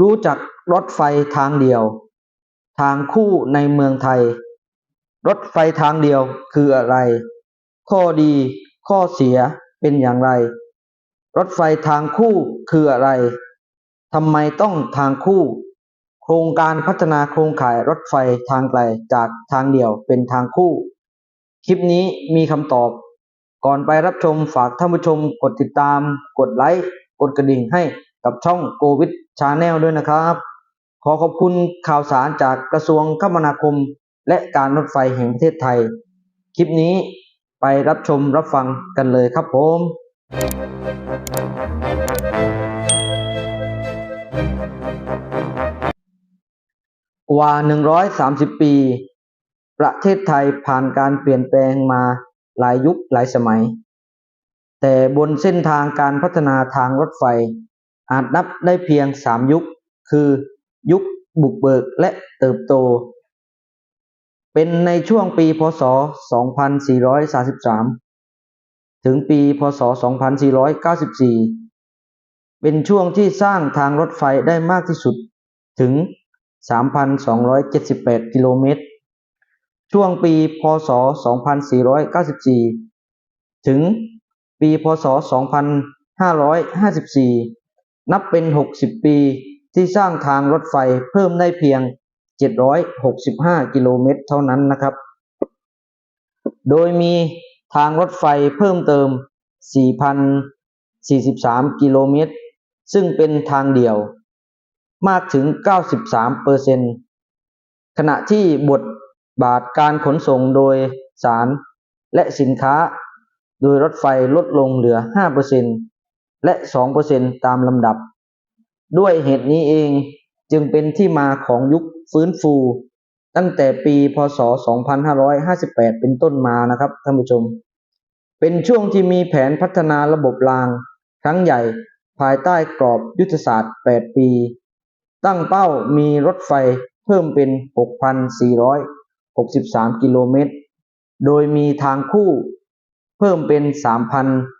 รู้จักรถไฟทางเดียว ทางคู่ในเมืองไทย รถไฟทางเดียวคืออะไร ข้อดีข้อเสียเป็นอย่างไร รถไฟทางคู่คืออะไรทำไมต้องทางคู่ โครงการพัฒนาโครงข่ายรถไฟทางไกลจากทางเดียวเป็นทางคู่ คลิปนี้มีคำตอบ ก่อนไปรับชมฝากท่านผู้ชมกดติดตาม กดไลค์ กดกระดิ่งให้ กับช่องโกวิดชาแนลด้วยนะครับ ขอขอบคุณข่าวสารจากกระทรวงคมนาคม และการรถไฟแห่งประเทศไทย คลิปนี้ไปรับชมรับฟังกันเลยครับผมกว่า 130 ปี ประเทศไทยผ่านการเปลี่ยนแปลงมาหลายยุคหลายสมัย แต่บนเส้นทางการพัฒนาทางรถไฟ อาจนับได้เพียง3ยุค คือยุคบุกเบิกและเติบโต เป็นในช่วงปีพศ 2433 ถึงปีพศ 2494 เป็นช่วงที่สร้างทางรถไฟได้มากที่สุดถึง 3,278 กิโลเมตร ช่วงปีพศ 2494 ถึงปีพศ 2554 นับเป็น 60 ปีที่สร้างทางรถไฟเพิ่มได้เพียง 765 กิโลเมตรเท่านั้นนะครับ โดยมีทางรถไฟเพิ่มเติม 4,043 กิโลเมตร ซึ่งเป็นทางเดี่ยว มากถึง 93เปอร์เซนขณะที่บทบาทการขนส่งโดยสารและสินค้า โดยรถไฟลดลงเหลือ5เปอร์เซ็นต์ และ2เปอร์เซนตามลำดับ ด้วยเหตุนี้เองจึงเป็นที่มาของยุคฟื้นฟู ตั้งแต่ปีพศ 2558 เป็นต้นมานะครับท่านผู้ชม เป็นช่วงที่มีแผนพัฒนาระบบราง ครั้งใหญ่ภายใต้กรอบยุทธศาสตร์ 8 ปี ตั้งเป้ามีรถไฟเพิ่มเป็น 6,463 กิโลเมตร โดยมีทางคู่เพิ่มเป็น 3,000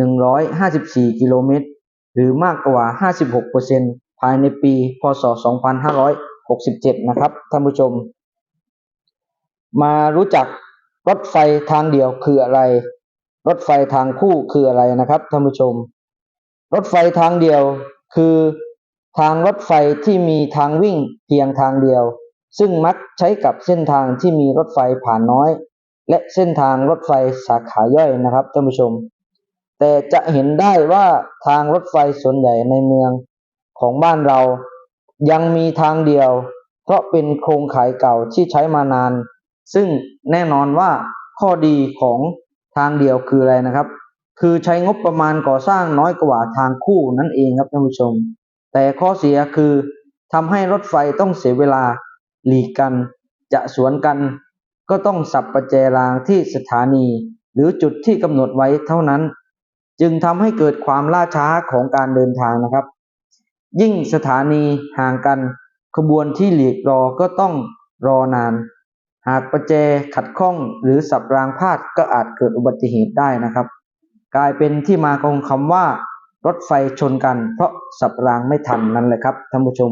154 กิโลเมตร หรือมากกว่า 56%ภายในปี พศ 2567 นะครับ ท่านผู้ชม มารู้จักรถไฟทางเดียวคืออะไร รถไฟทางคู่คืออะไรนะครับ ท่านผู้ชม รถไฟทางเดียวคือทางรถไฟที่มีทางวิ่งเพียงทางเดียว ซึ่งมักใช้กับเส้นทางที่มีรถไฟผ่านน้อย และเส้นทางรถไฟสาขาย่อยนะครับท่านผู้ชม แต่จะเห็นได้ว่าทางรถไฟส่วนใหญ่ในเมืองของบ้านเรายังมีทางเดียว เพราะเป็นโครงข่ายเก่าที่ใช้มานาน ซึ่งแน่นอนว่าข้อดีของทางเดียวคืออะไรนะครับ คือใช้งบประมาณก่อสร้างน้อยกว่าทางคู่นั่นเองครับท่านผู้ชม แต่ข้อเสียคือทำให้รถไฟต้องเสียเวลาหลีกกัน จะสวนกัน ก็ต้องสับประแจรางที่สถานี หรือจุดที่กำหนดไว้เท่านั้น จึงทำให้เกิดความล่าช้าของการเดินทางนะครับ ยิ่งสถานีห่างกันขบวนที่หลีกรอก็ต้องรอนาน หากประแจขัดข้องหรือสับรางพลาดก็อาจเกิดอุบัติเหตุได้นะครับ กลายเป็นที่มาของคำว่ารถไฟชนกัน เพราะสับรางไม่ทันนั่นแหละครับท่านผู้ชม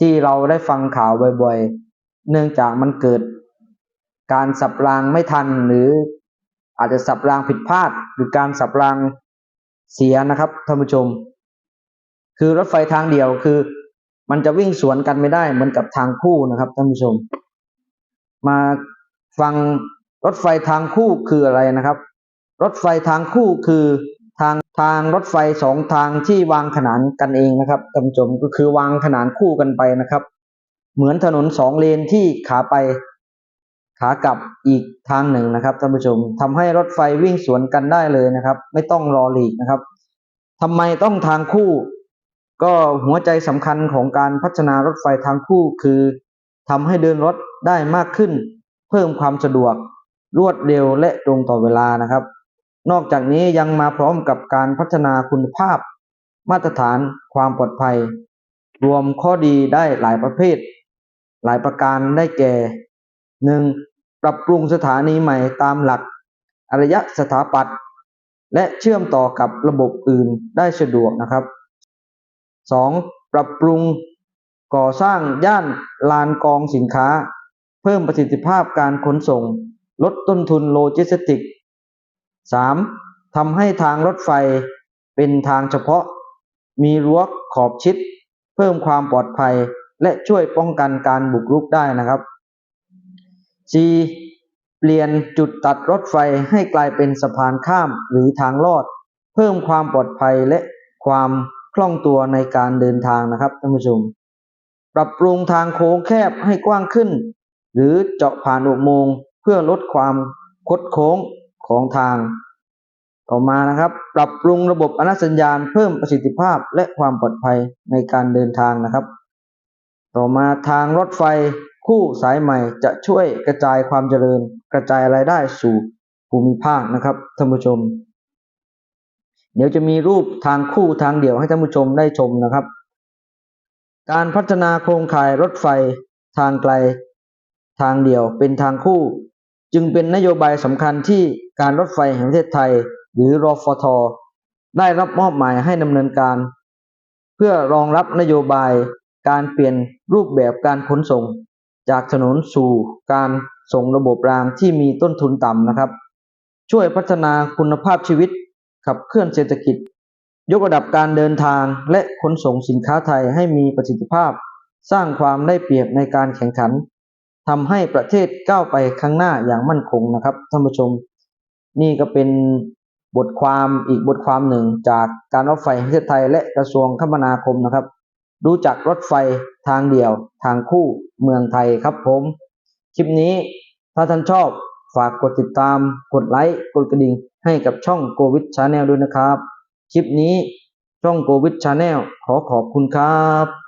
ที่เราได้ฟังข่าวบ่อยๆ เนื่องจากมันเกิด การสับรางไม่ทันหรืออาจจะสับรางผิดพลาด หรือการสับราง เสียนะครับท่านผู้ชม คือรถไฟทางเดียวคือ มันจะวิ่งสวนกันไม่ได้เหมือนกับทางคู่นะครับท่านผู้ชม มาฟังรถไฟทางคู่คืออะไรนะครับ รถไฟทางคู่คือทางทางรถไฟสองทางที่วางขนานกันเองนะครับท่านผู้ชมก็คือวางขนานคู่กันไปนะครับ เหมือนถนนสองเลนที่ขาไป ขากลับอีกทางหนึ่งนะครับท่านผู้ชมทำให้รถไฟวิ่งสวนกันได้เลยนะครับ ไม่ต้องรอหลีกนะครับทำไมต้องทางคู่ ก็หัวใจสำคัญของการพัฒนารถไฟทางคู่คือทำให้เดินรถได้มากขึ้น เพิ่มความสะดวก รวดเร็วและตรงต่อเวลานะครับ นอกจากนี้ยังมาพร้อมกับการพัฒนาคุณภาพ มาตรฐานความปลอดภัย รวมข้อดีได้หลายประเภท หลายประการได้แก่ 1. ปรับปรุงสถานีใหม่ตามหลักอารยสถาปัตย์และเชื่อมต่อกับระบบอื่นได้สะดวกนะครับ 2. ปรับปรุงก่อสร้างย่านลานกองสินค้า เพิ่มประสิทธิภาพการขนส่ง ลดต้นทุนโลจิสติกส์ 3. ทำให้ทางรถไฟเป็นทางเฉพาะ มีรั้วขอบชิด เพิ่มความปลอดภัยและช่วยป้องกันการบุกรุกได้นะครับ 4. เปลี่ยนจุดตัดรถไฟให้กลายเป็นสะพานข้ามหรือทางลอด เพิ่มความปลอดภัยและความคล่องตัวในการเดินทางนะครับท่านผู้ชม ปรับปรุงทางโค้งแคบให้กว้างขึ้น หรือเจาะผ่านอุโมงค์เพื่อลดความคดโค้งของทาง ต่อมานะครับ ปรับปรุงระบบอนุสัญญาณเพิ่มประสิทธิภาพและความปลอดภัยในการเดินทางนะครับ ต่อมาทางรถไฟ คู่สายใหม่จะช่วยกระจายความเจริญ กระจายรายได้สู่ภูมิภาคนะครับท่านผู้ชม เดี๋ยวจะมีรูปทางคู่ทางเดี่ยวให้ท่านผู้ชมได้ชมนะครับ การพัฒนาโครงข่ายรถไฟทางไกลทางเดี่ยวเป็นทางคู่ จึงเป็นนโยบายสำคัญที่การรถไฟแห่งประเทศไทย หรือรอฟทได้รับมอบหมายให้ดำเนินการ เพื่อรองรับนโยบายการเปลี่ยนรูปแบบการขนส่ง จากถนนสู่การส่งระบบรางที่มีต้นทุนต่ำนะครับ ช่วยพัฒนาคุณภาพชีวิต ขับเคลื่อนเศรษฐกิจ ยกระดับการเดินทางและขนส่งสินค้าไทยให้มีประสิทธิภาพ สร้างความได้เปรียบในการแข่งขันทำให้ประเทศก้าวไปข้างหน้าอย่างมั่นคงนะครับท่านผู้ชม นี่ก็เป็นบทความอีกบทความหนึ่งจากการรถไฟแห่งประเทศไทยและกระทรวงคมนาคมนะครับ ดูจากรถไฟทางเดี่ยวทางคู่เมืองไทยครับผม คลิปนี้ถ้าท่านชอบฝากกดติดตาม กดไลค์ กดกระดิ่ง ให้กับช่องโกวิดชาแนลด้วยนะครับ คลิปนี้ช่องโกวิดชาแนลขอขอบคุณครับ